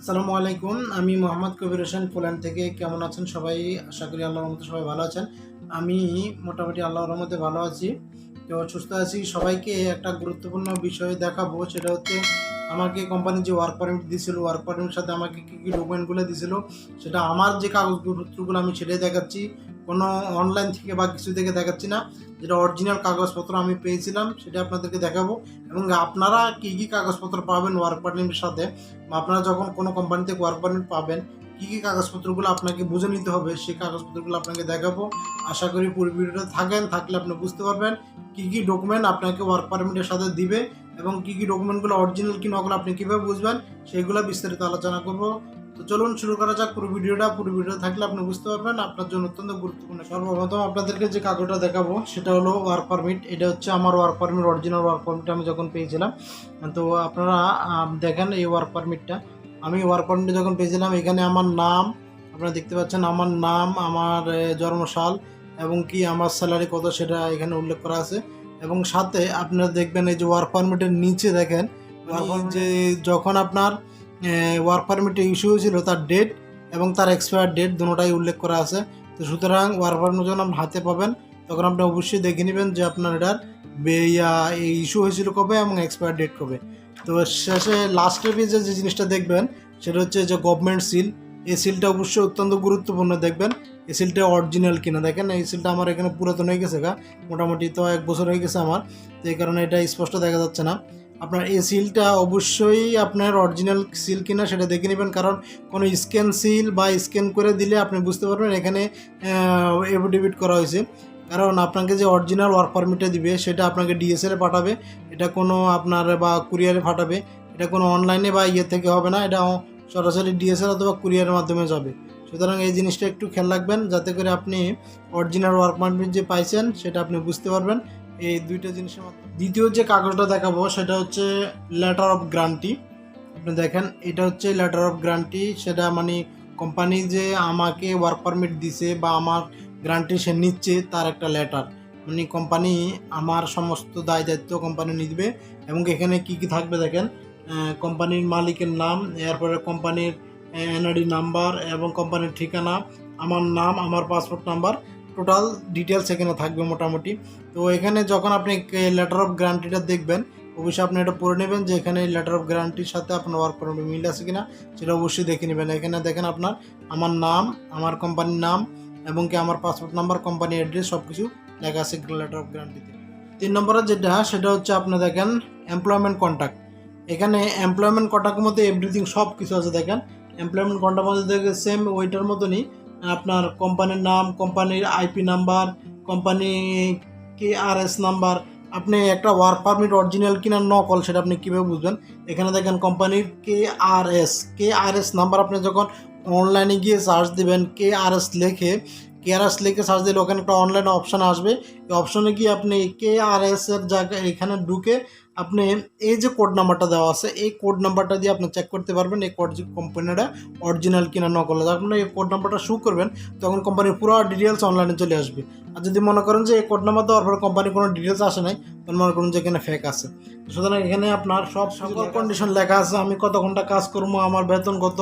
আসসালামু আলাইকুম, আমি মোহাম্মদ কবির হোসেন, পোল্যান্ড থেকে। কেমন আছেন সবাই? আশা করি আল্লাহর রহমতে সবাই ভালো আছেন। আমি মোটামুটি আল্লাহর রহমতে ভালো আছি। তো সুস্থ আছি। সবাইকে একটা গুরুত্বপূর্ণ বিষয় দেখাবো, সেটা হচ্ছে আমাকে কোম্পানি যে ওয়ার্ক পারমিট দিয়েছিল ওয়ার্ক পারমিটের সাথে আমাকে কী কী ডকুমেন্টগুলো দিয়েছিল, সেটা আমার যে কাগজপত্রগুলো আমি সেটাই দেখাচ্ছি। কোনো অনলাইন থেকে বা কিছু থেকে দেখাচ্ছি না। যেটা অরিজিনাল কাগজপত্র আমি পেয়েছিলাম, সেটা আপনাদেরকে দেখাবো। এবং আপনারা কী কী কাগজপত্র পাবেন ওয়ার্ক পারমিটের সাথে? আপনারা যখন কোনো কোম্পানি থেকে ওয়ার্ক পারমিট পাবেন, কী কী কাগজপত্রগুলো আপনাকে বুঝে নিতে হবে, সেই কাগজপত্রগুলো আপনাকে দেখাবো। আশা করি পুরো ভিডিওটা থাকেন, থাকলে আপনি বুঝতে পারবেন কী কী ডকুমেন্ট আপনাকে ওয়ার্ক পারমিটের সাথে দিবে। এবং কী কী ডকুমেন্টগুলো অরিজিনাল কি নকল, আপনি কীভাবে বুঝবেন, সেইগুলো বিস্তারিত আলোচনা করব। তো চলুন শুরু করা যাক, পুরো ভিডিওটা। পুরো ভিডিওটা থাকলে আপনি বুঝতে পারবেন, আপনার জন্য অত্যন্ত গুরুত্বপূর্ণ। সর্বপ্রথম আপনাদেরকে যে কাগজটা দেখাবো, সেটা হলো ওয়ার্ক পারমিট এটা হচ্ছে আমার work permit original work permit আমি যখন পেয়েছিলাম। তো আপনারা দেখেন এই ওয়ার্ক পারমিটটা আমি ওয়ার্ক পারমিট যখন পেয়েছিলাম, এখানে আমার নাম, আপনারা দেখতে পাচ্ছেন আমার নাম, আমার জন্মসাল এবং কি আমার স্যালারি কত, সেটা এখানে উল্লেখ করা আছে। এবং সাথে আপনারা দেখবেন এই যে ওয়ার্ক পারমিটের নিচে দেখেন যে যখন আপনার ওয়ার্ক পারমিটে ইস্যু হয়েছিল তার ডেট এবং তার এক্সপায়ার ডেট দুটোটাই উল্লেখ করা আছে। তো সুতরাং ওয়ার্ক পারমিট যখন আপনি হাতে পাবেন তখন আপনি অবশ্যই দেখে নেবেন যে আপনার এটার এই ইস্যু হয়েছিল কবে এবং এক্সপায়ার ডেট কবে। তো শেষে লাস্টের পেজে যে জিনিসটা দেখবেন সেটা হচ্ছে যে গভর্নমেন্ট সিল এই সিলটা অবশ্যই অত্যন্ত গুরুত্বপূর্ণ দেখবেন। এই সিলটা অরিজিনাল কিনা, দেখেন এই সিলটা আমার এখানে পুরাতন হয়ে গেছে গা, মোটামুটি তো এক বছর হয়ে গেছে আমার, তো এই কারণে এটা স্পষ্ট দেখা যাচ্ছে না। আপনার এই সিলটা অবশ্যই আপনার অরিজিনাল সিল কিনা সেটা দেখে নেবেন, কারণ কোনো স্ক্যান সিল বা স্ক্যান করে দিলে আপনি বুঝতে পারবেন এখানে এফিডেভিট করা হয়েছে। কারণ আপনাকে যে অরিজিনাল ওয়ার্ক পারমিটটা দিবে, সেটা আপনাকে ডিএসএলে পাঠাবে, এটা কোনো আপনার বা কুরিয়ারে পাঠাবে, এটা কোনো অনলাইনে বা ইয়ে থেকে হবে না, এটা সরাসরি ডিএসএল অথবা কুরিয়ারের মাধ্যমে যাবে। সুতরাং এই জিনিসটা একটু খেয়াল রাখবেন, যাতে করে আপনি অরিজিনাল ওয়ার্ক পারমিট যে পাইছেন, সেটা আপনি বুঝতে পারবেন। এই দুইটা জিনিসের মাধ্যমে দ্বিতীয় যে কাগজটা দেখাবো, সেটা হচ্ছে লেটার অফ গ্রান্টি আপনি দেখেন, এটা হচ্ছে লেটার অফ গ্রান্টি সেটা মানে কোম্পানি যে আমাকে ওয়ার্ক পারমিট দিছে বা আমার গ্রান্টি সে নিচ্ছে, তার একটা লেটার মানে কোম্পানি আমার সমস্ত দায় দায়িত্ব কোম্পানি নিবে, এবং এখানে কি কি থাকবে দেখেন কোম্পানির মালিকের নাম, এরপরে কোম্পানির এনআইডি নাম্বার এবং কোম্পানির ঠিকানা, আমার নাম, আমার পাসপোর্ট নাম্বার, টোটাল ডিটেলস এখানে থাকবে মোটামুটি। তো এখানে যখন আপনি লেটার অফ গ্যারান্টিটা দেখবেন, অবশ্যই আপনি এটা পড়ে নেবেন যে এখানে লেটার অফ গ্যারান্টির সাথে আপনার ওয়ার্ক পারমিট মিল আছে কিনা, সেটা অবশ্যই দেখে নেবেন। এখানে দেখেন আপনার, আমার নাম, আমার কোম্পানির নাম এবং কি আমার পাসপোর্ট নাম্বার, কোম্পানি অ্যাড্রেস সব কিছু লেখা আছে লেটার অফ গ্যারান্টিতে। তিন নম্বরে যেটা, সেটা হচ্ছে আপনি দেখেন এমপ্লয়মেন্ট কন্ট্যাক্ট এখানে এমপ্লয়মেন্ট কন্ট্যাক্টের মধ্যে এভরিথিং সব কিছু আছে দেখেন। এমপ্লয়মেন্ট মধ্যে দেখে সেম ওইটার মতনই, আপনার কোম্পানির নাম কোম্পানির IP number company K R S number আপনি একটা ওয়ার্ক পারমিট অরিজিনাল কিনা নকল সেটা আপনি কীভাবে বুঝবেন? এখানে দেখেন কোম্পানির K R S K R S number আপনি যখন অনলাইনে গিয়ে সার্চ দিবেন কে আর এস লেখে কে আর এস লিখে সার্চ দিলে ওখানে একটা অনলাইন অপশান আসবে। এই অপশনে গিয়ে আপনি কে আর এস এর জায়গায় এখানে ঢুকে আপনি এই যে কোড নাম্বারটা দেওয়া আছে এই কোড নাম্বারটা দিয়ে আপনি চেক করতে পারবেন এই কোড কোম্পানিটা অরিজিনাল কিনা নকল। আপনি এই কোড নাম্বারটা শু করবেন তখন কোম্পানির পুরো ডিটেলস অনলাইনে চলে আসবে। আর যদি মনে করেন যে এই কোড নাম্বার দেওয়ার পরে কোম্পানির কোনো ডিটেলস আসে নাই তখন মনে করুন যে এখানে ফেক আছে। সুতরাং এখানে আপনার সব সকল কন্ডিশন লেখা আছে। আমি কত ঘণ্টা কাজ করব আমার বেতন কত?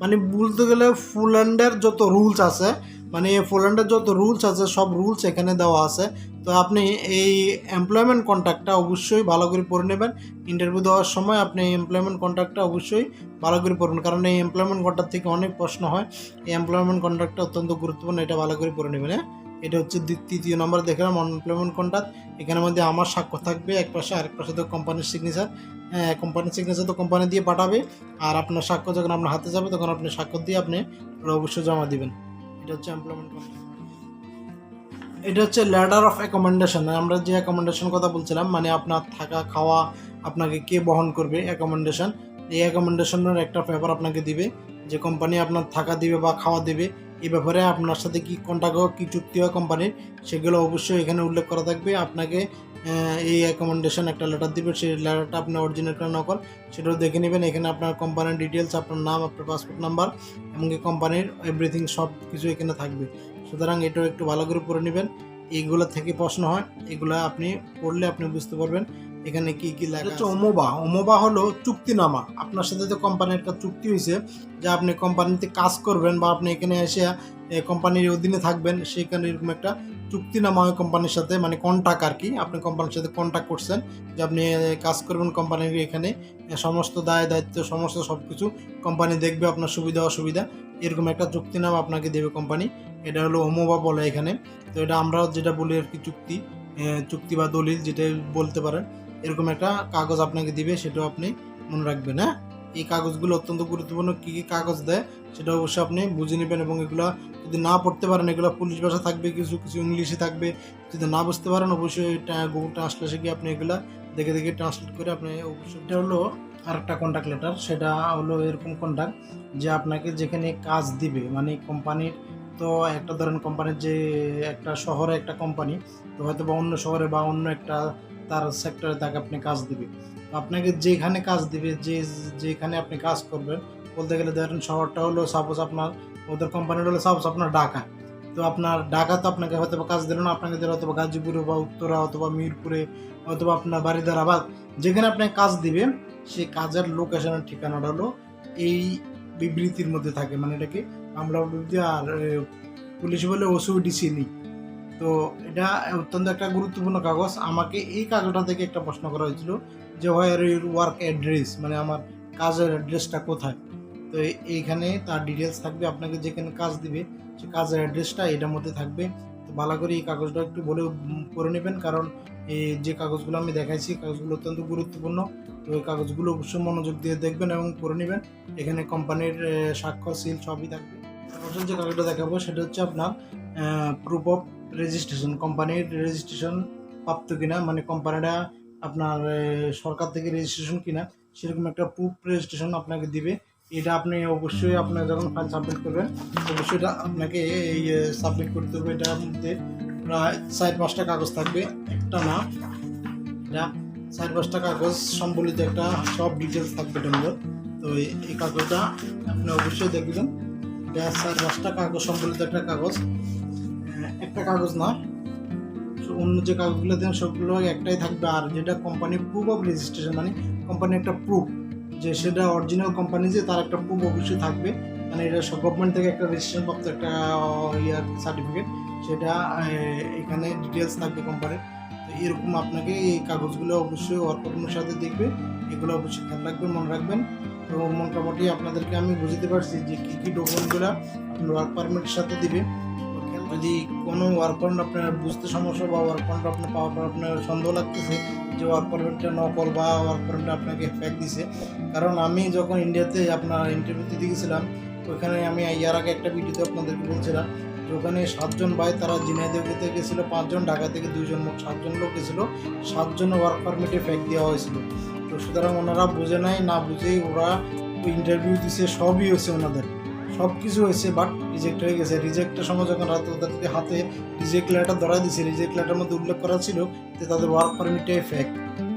মানে বলতে গেলে ফুল হ্যান্ডের যত রুলস আছে মানে পোল্যান্ডের যত রুলস আছে, সব রুলস এখানে দেওয়া আছে। তো আপনি এই এমপ্লয়মেন্ট কন্ট্রাক্টটা অবশ্যই ভালো করে পড়ে নেবেন। ইন্টারভিউ দেওয়ার সময় আপনি এমপ্লয়মেন্ট কন্ট্রাক্টটা অবশ্যই ভালো করে পড়বেন কারণ এই এমপ্লয়মেন্ট কন্ট্রাক্ট থেকে অনেক প্রশ্ন হয়। এই এমপ্লয়মেন্ট কন্ট্রাক্টটা অত্যন্ত গুরুত্বপূর্ণ, এটা ভালো করে পড়ে নেবেন হ্যাঁ? এটা হচ্ছে তৃতীয় নম্বর দেখলাম এমপ্লয়মেন্ট কন্ট্রাক্ট এখানের মধ্যে আমার স্বাক্ষর থাকবে, এক পাশে আরেক পাশে তো কোম্পানির সিগনেচার কোম্পানির সিগনেচার তো কোম্পানি দিয়ে পাঠাবে। আর আপনার স্বাক্ষর যখন আপনার হাতে যাবে, তখন আপনি স্বাক্ষর দিয়ে আপনি অবশ্যই জমা দিবেন। এটা হচ্ছে এমপ্লয়মেন্ট এটা হচ্ছে ল্যাডার অফ অ্যাকোমোডেশন আমরা যে অ্যাকোমোডেশন কথা বলছিলাম মানে আপনার থাকা, খাওয়া, আপনাকে কে বহন করবে অ্যাকোমোডেশন এই অ্যাকোমোডেশনের একটা পেপার আপনাকে দিবে, যে কোম্পানি আপনার থাকা দিবে বা খাওয়া দিবে, এই ব্যাপারে আপনার সাথে কি কন্ট্যাক্ট হোক কী চুক্তি হয় কোম্পানির সেগুলো অবশ্যই এখানে উল্লেখ করা থাকবে। আপনাকে এই অ্যাকোমোডেশন একটা লেটার দিবে সেই লেটারটা আপনি অরিজিনাল করে নকল সেটাও দেখে নেবেন। এখানে আপনার কোম্পানির ডিটেলস আপনার নাম আপনার পাসপোর্ট নাম্বার এমনকি কোম্পানির এভরিথিং সব কিছু এখানে থাকবে। সুতরাং এটাও একটু ভালো করে পড়ে নেবেন। এইগুলো থেকে প্রশ্ন হয় এগুলো আপনি পড়লে আপনি বুঝতে পারবেন এখানে কি কি লেখা হচ্ছে ওমোবা। ওমোবা হলো চুক্তিনামা। আপনার সাথে তো কোম্পানির একটা চুক্তি হয়েছে যে আপনি কোম্পানিতে কাজ করবেন বা আপনি এখানে এসে কোম্পানির অধীনে থাকবেন সেখানে এরকম একটা চুক্তিনামা হয় কোম্পানির সাথে মানে কন্ট্যাক্ট আর কি, আপনি কোম্পানির সাথে কন্ট্যাক্ট করছেন, যে আপনি কাজ করবেন কোম্পানির এখানে সমস্ত দায়, দায়িত্ব, সমস্ত সব কিছু কোম্পানি দেখবে আপনার সুবিধা, অসুবিধা, এরকম একটা চুক্তিনামা আপনাকে দেবে কোম্পানি এটা হলো ওমোবা বলে এখানে, তো এটা আমরা যেটা বলি আর কি চুক্তি চুক্তি বা দলিল যেটা বলতে পারেন, এরকম একটা কাগজ আপনাকে দিবে, সেটাও আপনি মনে রাখবেন হ্যাঁ? এই কাগজগুলো অত্যন্ত গুরুত্বপূর্ণ, কী কী কাগজ দেয়, সেটা অবশ্যই আপনি বুঝে নেবেন এবং এগুলো যদি না পড়তে পারেন, এগুলো পুলিশ ভাষা থাকবে, কিছু কিছু ইংলিশে থাকবে। যদি না বুঝতে পারেন, অবশ্যই গুগল ট্রান্সলেশে গিয়ে আপনি এগুলা দেখে দেখে ট্রান্সলেট করে আপনি অবশ্যই এটা হলো আরেকটা কন্ট্যাক্ট লেটার সেটা হলো এরকম কন্ট্যাক্ট যে আপনাকে যেখানে কাজ দিবে। মানে কোম্পানির তো একটা ধরেন কোম্পানির যে একটা শহরে একটা কোম্পানি তো হয়তো বা অন্য শহরে বা অন্য একটা তার সেক্টরে তাকে আপনি কাজ দিবে। আপনাকে যেখানে কাজ দিবে, যে, যেখানে আপনি কাজ করবেন, বলতে গেলে ধরেন শহরটা হলো সাপোজ আপনার ওদের কোম্পানির হলো সাপোজ আপনার ঢাকা। তো আপনার ঢাকা তো আপনাকে হয়তো বা কাজ দিল না, আপনাকে দিল হয়তো বা গাজীপুরে বা উত্তরা অথবা মিরপুরে অথবা আপনার বাড়িদারাবাদ যেখানে আপনাকে কাজ দিবে সেই কাজের লোকেশনের ঠিকানাটা হলো এই বিবৃতির মধ্যে থাকে। মানে এটাকে আমরা বিবৃতি আর পুলিশ বলে ওসিডিসি নেই। তো এটা অত্যন্ত একটা গুরুত্বপূর্ণ কাগজ। আমাকে এই কাগজটা থেকে একটা প্রশ্ন করা হয়েছিল যে হোয়ার ইউর ওয়ার্ক অ্যাড্রেস মানে আমার কাজের অ্যাড্রেসটা কোথায়? তো এইখানে তার ডিটেলস থাকবে, আপনাকে যেখানে কাজ দিবে, সে কাজের অ্যাড্রেসটা এটার মধ্যে থাকবে। তো ভালো করে এই কাগজটা একটু বলে পড়ে নেবেন, কারণ এই যে কাগজগুলো আমি দেখাইছি, কাগজগুলো অত্যন্ত গুরুত্বপূর্ণ। তো এই কাগজগুলো অবশ্যই মনোযোগ দিয়ে দেখবেন এবং পড়ে নেবেন। এখানে কোম্পানির স্বাক্ষর সিল সবই থাকবে। প্রথম যে কাগজটা দেখাবো, সেটা হচ্ছে আপনার প্রুফ অফ রেজিস্ট্রেশন কোম্পানির রেজিস্ট্রেশন প্রাপ্ত কিনা মানে কোম্পানিটা আপনার সরকার থেকে রেজিস্ট্রেশন কিনা, সেরকম একটা প্রুফ রেজিস্ট্রেশন আপনাকে দিবে। এটা আপনি অবশ্যই আপনার যখন ফাইল সাবমিট করবেন, অবশ্যই এটা আপনাকে এই সাবমিট করতে হবে। এটার মধ্যে প্রায় চার পাঁচটা কাগজ থাকবে। একটা না, এটা চার পাঁচটা কাগজ সম্বলিত একটা সব ডিটেলস থাকবে এটার মধ্যে। তো এই- কাগজটা আপনি অবশ্যই দেখবেন। এটা চার পাঁচটা কাগজ সম্বলিত একটা কাগজ। একটা কাগজ না অন্য যে কাগজগুলো দেন, সবগুলো একটাই থাকবে। আর যেটা কোম্পানি প্রুফ অফ রেজিস্ট্রেশন মানে কোম্পানি একটা প্রুফ যে সেটা অরিজিনাল কোম্পানি যে তার একটা প্রুফ অবশ্যই থাকবে। মানে এটা গভর্নমেন্ট থেকে একটা রেজিস্ট্রেশন প্রাপ্ত একটা ইয়ার সার্টিফিকেট সেটা এখানে ডিটেলস থাকবে কোম্পানির তো এরকম আপনাকে এই কাগজগুলো অবশ্যই ওয়ার্কআউটের সাথে দেখবে। এগুলো অবশ্যই খেয়াল রাখবেন, মনে রাখবেন। তো মোটামুটি আপনাদেরকে আমি বুঝতে পারছি যে কী কী ডকুমেন্টগুলো আপনার ওয়ার্ক পারমিটের সাথে দিবে। যদি কোনো ওয়ার্ক পারমিট আপনার বুঝতে সমস্যা বা ওয়ার্ক পারমিট আপনার পাওয়ার পর আপনার সন্দেহ লাগতেছে যে ওয়ার্ক পারমিটটা নকল বা ওয়ার্ক পারমিটটা আপনাকে ফ্যাক দিছে। কারণ আমি যখন ইন্ডিয়াতে আপনার ইন্টারভিউ দিতে গেছিলাম ওইখানে আমি ইয়ার আগে একটা ভিডিওতে আপনাদেরকে বলছিলাম যে ওখানে সাতজন ভাই তারা জিনাইদেবীতে গেছিল, পাঁচজন ঢাকা থেকে দুজন মোট সাতজন লোক গেছিল, সাতজন ওয়ার্ক পারমিটে ফ্যাক দেওয়া হয়েছিল। তো সুতরাং ওনারা বুঝে নাই, না বুঝেই ওরা ইন্টারভিউ দিছে, সবই হয়েছে ওনাদের। সব কিছু হয়েছে বাট রিজেক্ট হয়ে গেছে। রিজেক্টের সময় যখন রাতে ওদেরকে হাতে রিজেক্ট লেটার ধরা দিছে রিজেক্ট লেটার মধ্যে উল্লেখ করা ছিল যে তাদের ওয়ার্ক পারমিটটাই ফেক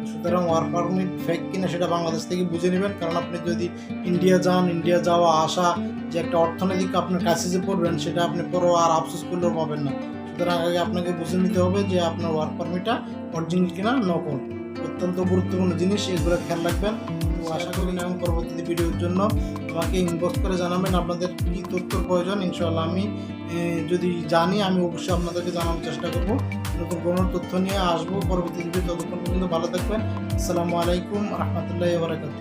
সুতরাং ওয়ার্ক পারমিট ফেক কিনা সেটা বাংলাদেশ থেকে বুঝে নেবেন। কারণ আপনি যদি ইন্ডিয়া যান ইন্ডিয়া যাওয়া, আসা, যে একটা অর্থনৈতিক আপনার কাছে যে পড়বেন, সেটা আপনি পরও আর আফসোস করলেও পাবেন না। সুতরাং আগে আপনাকে বুঝে নিতে হবে যে আপনার ওয়ার্ক পারমিটটা অরিজিনাল কিনা নকল। অত্যন্ত গুরুত্বপূর্ণ জিনিস, এগুলো খেয়াল রাখবেন। তো আশা করি এবং পরবর্তীতে ভিডিওর জন্য আমাকে ইনবক্স করে জানাবেন, আপনাদের কী তথ্য প্রয়োজন ইনশাল্লাহ আমি যদি জানি, আমি অবশ্যই আপনাদেরকে জানানোর চেষ্টা করব। নতুন কোনো তথ্য নিয়ে আসব পরবর্তী ভিডিও ততক্ষণ পর্যন্ত ভালো থাকবেন। আসসালামু আলাইকুম, রহমতুল্লাহ বারাকাতুহ।